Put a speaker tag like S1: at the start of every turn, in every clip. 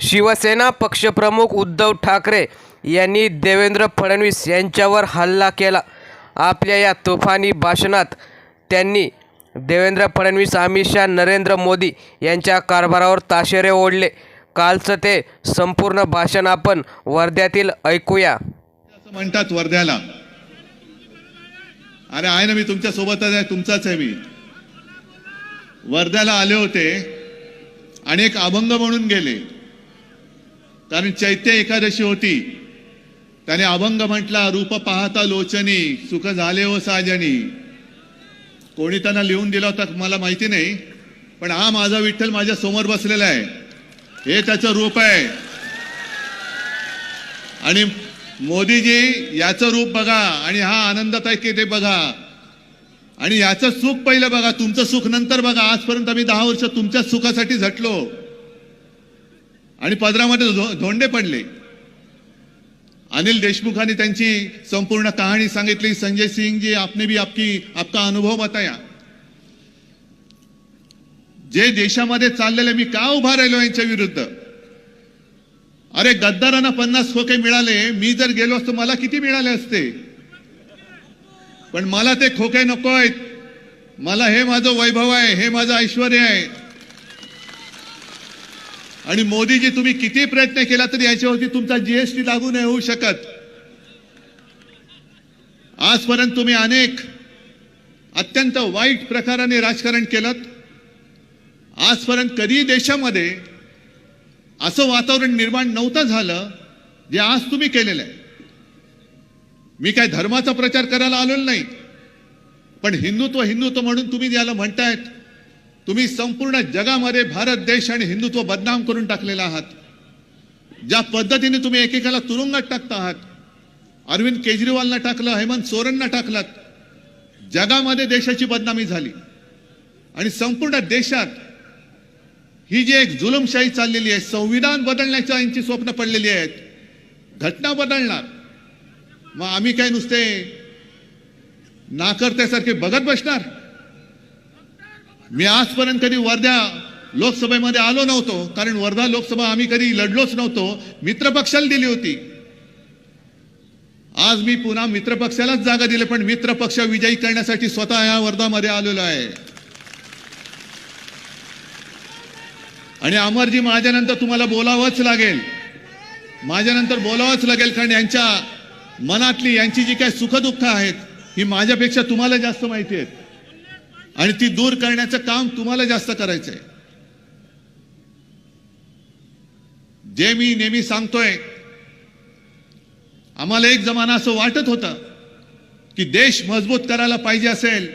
S1: शिवसेना पक्षप्रमुख उद्धव ठाकरे यांनी देवेंद्र फडणवीस यांच्यावर हल्ला केला. आपल्या या तुफानी भाषणात त्यांनी देवेंद्र फडणवीस अमित शहा नरेंद्र मोदी यांच्या कारभारावर ताशेरे ओढले. कालचं ते संपूर्ण भाषण आपण वर्ध्यातील ऐकूया.
S2: असं म्हणतात वर्ध्याला. अरे आहे ना मी तुमच्या सोबतच आहे तुमचाच आहे मी. वर्ध्याला आले होते आणि एक अभंग म्हणून गेले. कारण चैत्य एकादशी होती. त्याने अभंग म्हटला रूप पाहता लोचनी सुख झाले हो साजनी. कोणी त्यांना लिहून दिला होता मला माहिती नाही पण हा माझा विठ्ठल माझ्यासमोर बसलेला आहे. हे त्याचं रूप आहे. आणि मोदीजी याचं रूप बघा आणि हा आनंदात आहे की ते बघा. आणि याचं सुख पहिलं बघा तुमचं सुख नंतर बघा. आजपर्यंत आम्ही दहा वर्ष तुमच्या सुखासाठी झटलो. आणि पदरामध्ये धोंडे पडले. अनिल देशमुखांनी त्यांची संपूर्ण कहाणी सांगितली. संजय सिंग जी आपने भी आपकी आपका अनुभव बताया. जे देशामध्ये चाललेले मी का उभा राहिलो यांच्या विरुद्ध? अरे गद्दारांना पन्नास खोके मिळाले. मी जर गेलो असतो मला किती मिळाले असते? पण मला ते खोके नको आहेत. मला हे माझं वैभव आहे हे माझं ऐश्वर आहे. आणि मोदीजी तुम्ही किती प्रयत्न केला तरी याच्यावरती तुमचा जीएसटी लागू नाही होऊ शकत. आजपर्यंत तुम्ही अनेक अत्यंत वाईट प्रकाराने राजकारण केलं आजपर्यंत कधी देशामध्ये असं वातावरण निर्माण नव्हतं झालं जे आज तुम्ही केलेलं आहे. मी काय धर्माचा प्रचार करायला आलेलो नाही पण हिंदुत्व हिंदुत्व म्हणून तुम्ही याला म्हणतायत. तुम्ही संपूर्ण जगामध्ये भारत देश आणि हिंदुत्व बदनाम करून टाकलेला आहात. ज्या पद्धतीने तुम्ही एकेकाला तुरुंगात टाकता आहात अरविंद केजरीवालना टाकलं हेमंत सोरेनना टाकलात जगामध्ये देशाची बदनामी झाली. आणि संपूर्ण देशात ही जी एक जुलमशाही चाललेली आहे संविधान बदलण्याच्या यांची स्वप्न पडलेली आहेत घटना बदलणार. मग आम्ही काय नुसते नाकर्त्यासारखे बघत बसणार? मी आजपर्यंत कधी वर्ध्या लोकसभेमध्ये आलो नव्हतो कारण वर्धा लोकसभा आम्ही कधी लढलोच नव्हतो. मित्रपक्षाला दिली होती. आज मी पुन्हा मित्रपक्षालाच जागा दिली पण मित्रपक्ष विजयी करण्यासाठी स्वतः या वर्धामध्ये आलेलो आहे. आणि अमरजी माझ्यानंतर तुम्हाला बोलावंच लागेल. माझ्यानंतर बोलावंच लागेल कारण यांच्या मनातली यांची जी काही सुखदुःख आहेत ही माझ्यापेक्षा तुम्हाला जास्त माहिती आहेत. आणि ती दूर करण्याचं काम तुम्हाला जास्त करायचं आहे जे मी नेहमी सांगतोय आम्हाला एक जमाना असं वाटत होतं की देश मजबूत करायला पाहिजे असेल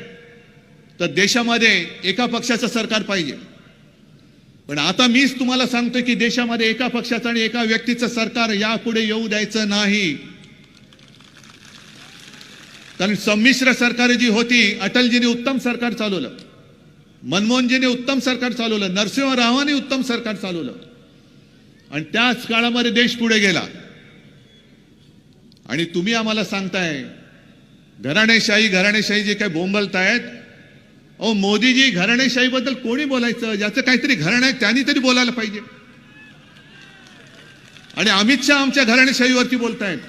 S2: तर देशामध्ये एका पक्षाचं सरकार पाहिजे. पण आता मीच तुम्हाला सांगतोय की देशामध्ये एका पक्षाचं आणि एका व्यक्तीचं सरकार यापुढे येऊ द्यायचं नाही. कारण संमिश्र सरकार जी होती अटलजीने उत्तम सरकार चालवलं. मनमोहनजीने उत्तम सरकार चालवलं. नरसिंह रावांनी उत्तम सरकार चालवलं. आणि त्याच काळामध्ये देश पुढे गेला. आणि तुम्ही आम्हाला सांगताय घराणेशाही घराणेशाही जे काय बोंबलतायत अहो मोदीजी घराणेशाहीबद्दल कोणी बोलायचं? ज्याचं काहीतरी घराणं आहे त्यांनी तरी बोलायला पाहिजे. आणि अमित शहा आमच्या घराणेशाहीवरती बोलतायत.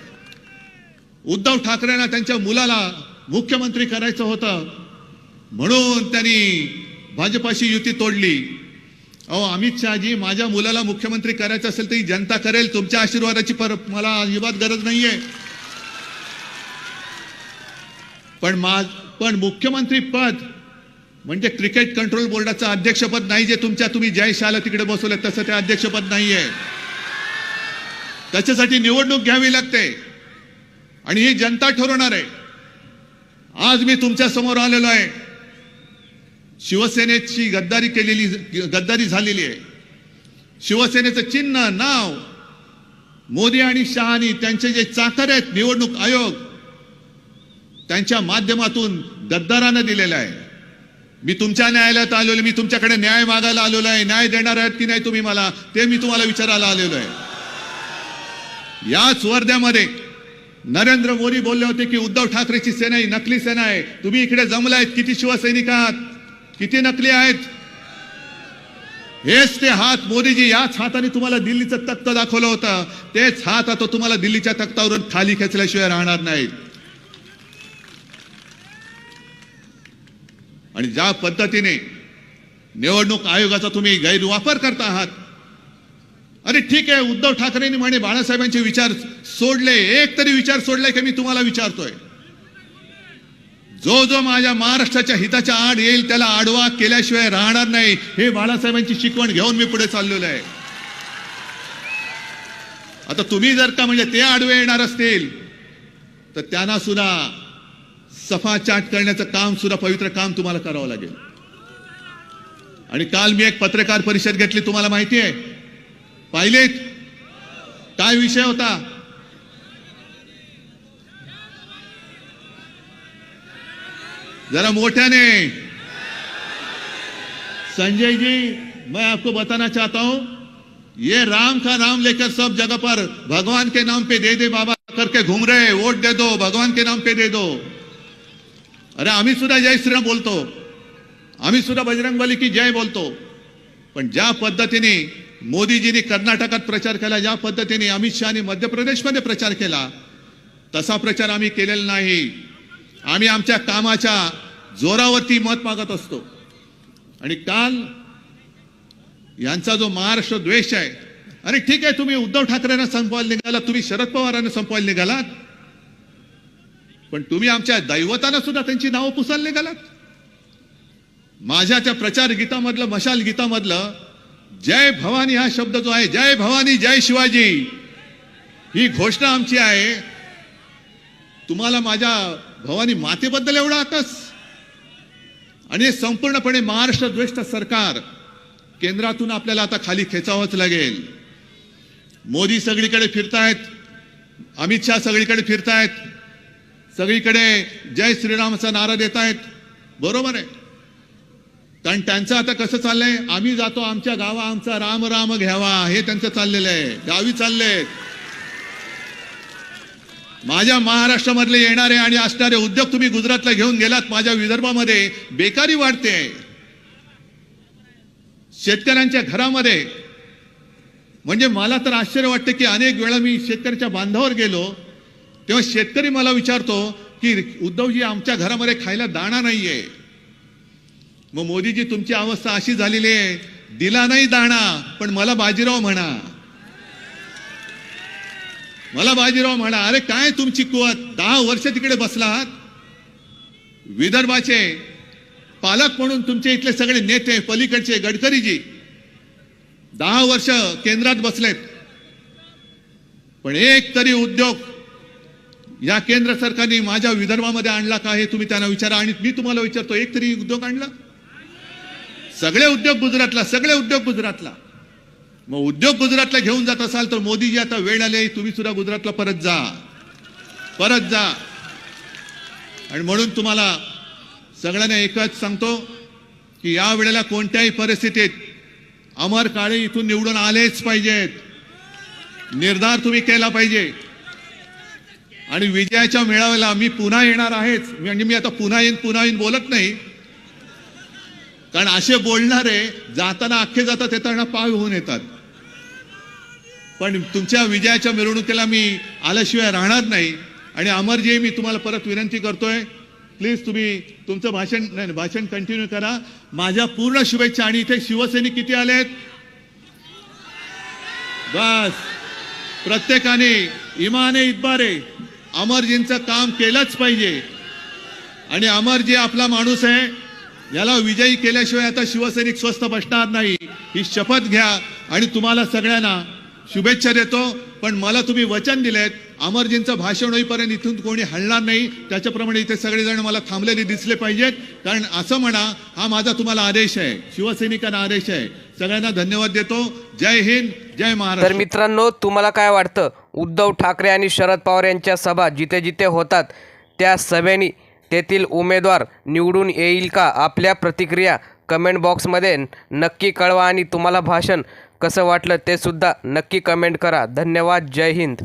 S2: उद्धव ठाकरेंना त्यांच्या मुलाला मुख्यमंत्री करायचं होतं. म्हणून त्यांनी भाजपाशी युती तोडली. अहो अमित शहाजी माझ्या मुलाला मुख्यमंत्री करायचं असेल तर ही जनता करेल. तुमच्या आशीर्वादाची पर मला अजिबात गरज नाहीये. पण मा पण मुख्यमंत्री पद म्हणजे क्रिकेट कंट्रोल बोर्डाचं अध्यक्षपद नाही जे तुमच्या तुम्ही जय शाला तिकडे बसवलं तसं ते अध्यक्षपद नाहीये. त्याच्यासाठी निवडणूक घ्यावी लागते. आणि ही जनता ठरवणार आहे. आज मी तुमच्यासमोर आलेलो आहे. शिवसेनेची गद्दारी केलेली गद्दारी झालेली आहे. शिवसेनेचं चिन्ह नाव मोदी आणि शहानी त्यांचे जे चाकर आहेत निवडणूक आयोग त्यांच्या माध्यमातून गद्दारानं दिलेलं आहे. मी तुमच्या न्यायालयात आलेलो आहे, मी तुमच्याकडे न्याय मागायला आलेलो आहे. न्याय देणार आहेत की नाही तुम्ही मला? ते मी तुम्हाला विचारायला आलेलो आहे. याच वर्ध्यामध्ये नरेंद्र मोदी बोलले होते की उद्धव ठाकरेची सेना ही नकली सेना आहे. तुम्ही इकडे जमलायत किती शिवसैनिक आहात? किती नकली आहेत? हेच ते हात मोदीजी याच हाताने तुम्हाला दिल्लीचं तख्त दाखवलं होतं. तेच हात आता तुम्हाला दिल्लीच्या तख्तावरून खाली खेचल्याशिवाय राहणार नाहीत. आणि ज्या पद्धतीने निवडणूक आयोगाचा तुम्ही गैरवापर करता आहात अरे ठीक आहे उद्धव ठाकरेंनी म्हणे बाळासाहेबांचे विचार सोडले. एक तरी विचार सोडलाय की मी तुम्हाला विचारतोय. जो जो माझ्या महाराष्ट्राच्या हिताच्या आड येईल त्याला आडवा केल्याशिवाय राहणार नाही. हे बाळासाहेबांची शिकवण घेऊन मी पुढे चाललेलो आहे. आता तुम्ही जर का म्हणजे ते आडवे येणार असतील तर त्यांना सुद्धा सफा चाट करण्याचं काम सुद्धा पवित्र काम तुम्हाला करावं लागेल. आणि काल मी एक पत्रकार परिषद घेतली तुम्हाला माहिती आहे. पाहिलेत. काय विषय होता? जरा मोठ्याने. संजय जी मैं आपको बताना चाहता हूं ये राम का नाम लेकर सब जगह पर भगवान के नाम पे दे दे बाबा करके घूम रहे वोट दे दो भगवान के नाम पे दे दो। अरे आम्ही सुद्धा जय श्रीराम बोलतो। आम्ही सुद्धा बजरंगबली की जय बोलतो। पण ज्या पद्धतीने मोदीजींनी कर्नाटकात प्रचार केला ज्या पद्धतीने अमित शहानी मध्य प्रदेशमध्ये प्रचार केला. तसा प्रचार आम्ही केलेला नाही. आम्ही आमच्या कामाच्या जोरावरती मत मागत असतो. आणि काल यांचा जो महाराष्ट्र द्वेष आहे अरे ठीक आहे तुम्ही उद्धव ठाकरेंना संपवायला निघाला तुम्ही शरद पवारांना संपवायला निघालात. पण तुम्ही आमच्या दैवतांना सुद्धा त्यांची नावं पुसायला निघालात. माझ्या त्या प्रचार गीतामधलं मशाल गीतामधलं जय भवानी हा शब्द जो आहे जय भवानी जय शिवाजी. ही घोषणा आमची आहे. तुम्हाला माझ्या भवानी मातेबद्दल एवढा आकस आणि हे संपूर्णपणे महाराष्ट्र द्वेष्ट सरकार केंद्रातून आपल्याला आता खाली खेचावंच लागेल. मोदी सगळीकडे फिरतायत अमित शहा सगळीकडे फिरतायत सगळीकडे जय श्रीरामचा नारा देत आहेत बरोबर आहे. कारण त्यांचं आता कसं चाललंय? आम्ही जातो आमच्या गावा आमचा राम राम घ्यावा. हे त्यांचं चाललेलं आहे. गावी चाललेत माझ्या महाराष्ट्रामधले येणारे आणि असणारे उद्योग तुम्ही गुजरातला घेऊन गेलात माझ्या विदर्भामध्ये बेकारी वाढते. शेतकऱ्यांच्या घरामध्ये. म्हणजे मला तर आश्चर्य वाटतं की अनेक वेळा मी शेतकऱ्याच्या बांधावर गेलो तेव्हा शेतकरी मला विचारतो की उद्धवजी आमच्या घरामध्ये खायला दाणा नाहीये. मग मोदीजी तुमची अवस्था अशी झालेली आहे. दिला नाही दाणा पण मला बाजीराव म्हणा. मला बाजीराव म्हणा. अरे काय तुमची कुवत? दहा वर्ष तिकडे बसलात? विदर्भाचे पालक म्हणून तुमचे इथले सगळे नेते पलीकडचे गडकरीजी दहा वर्ष केंद्रात बसलेत. पण एक तरी उद्योग या केंद्र सरकारने माझ्या विदर्भामध्ये आणला का हे तुम्ही त्यांना विचारा. आणि मी तुम्हाला विचारतो एक तरी उद्योग आणला? सगळे उद्योग गुजरातला सगळे उद्योग गुजरातला. मग उद्योग गुजरातला घेऊन जात असाल तर मोदीजी आता वेळ आली तुम्ही सुद्धा गुजरातला परत जा. परत जा. आणि म्हणून तुम्हाला सगळ्यांना एकच सांगतो की या वेळेला कोणत्याही परिस्थितीत अमर काळे इथून निवडून आलेच पाहिजेत. निर्धार तुम्ही केला पाहिजे. आणि विजयाच्या मेळाव्याला मी पुन्हा येणार आहेच. म्हणजे मी आता पुन्हा येईन पुन्हा येईन बोलत नाही. कारण असे बोलणारे जाताना अख्खे जातात येताना पाय होऊन येतात. पण तुमच्या विजयाच्या मिरवणुकीला मी आल्याशिवाय राहणार नाही. आणि अमरजी मी तुम्हाला परत विनंती करतोय प्लीज तुम्ही तुमचं भाषण नाही भाषण कंटिन्यू करा. माझ्या पूर्ण शुभेच्छा आणि इथे शिवसैनिक किती आलेत? बस. प्रत्येकाने इमाने इतबारे अमरजींचं काम केलंच पाहिजे. आणि अमरजी आपला माणूस आहे. याला विजयी केल्याशिवाय आता शिवसैनिक स्वस्थ बसणार नाही. ही शपथ घ्या आणि तुम्हाला सगळ्यांना शुभेच्छा देतो. पण मला तुम्ही वचन दिलेत. अमरजींचं भाषण होईपर्यंत इथून कोणी हलणार नाही. त्याच्याप्रमाणे इथे सगळेजण मला थांबलेले दिसले पाहिजेत. कारण असं म्हणा हा माझा तुम्हाला आदेश आहे. शिवसैनिकांना आदेश आहे. सगळ्यांना धन्यवाद देतो. जय हिंद जय
S1: तर
S2: महाराष्ट्र
S1: मित्रांनो तुम्हाला काय वाटतं? उद्धव ठाकरे आणि शरद पवार यांच्या सभा जिथे जिथे होतात त्या सभेनी तेथील उमेदवार निवडून येईल का? आपल्या प्रतिक्रिया कमेंट बॉक्समध्ये नक्की कळवा आणि तुम्हाला भाषण कसं वाटलं ते सुद्धा नक्की कमेंट करा. धन्यवाद. जय हिंद.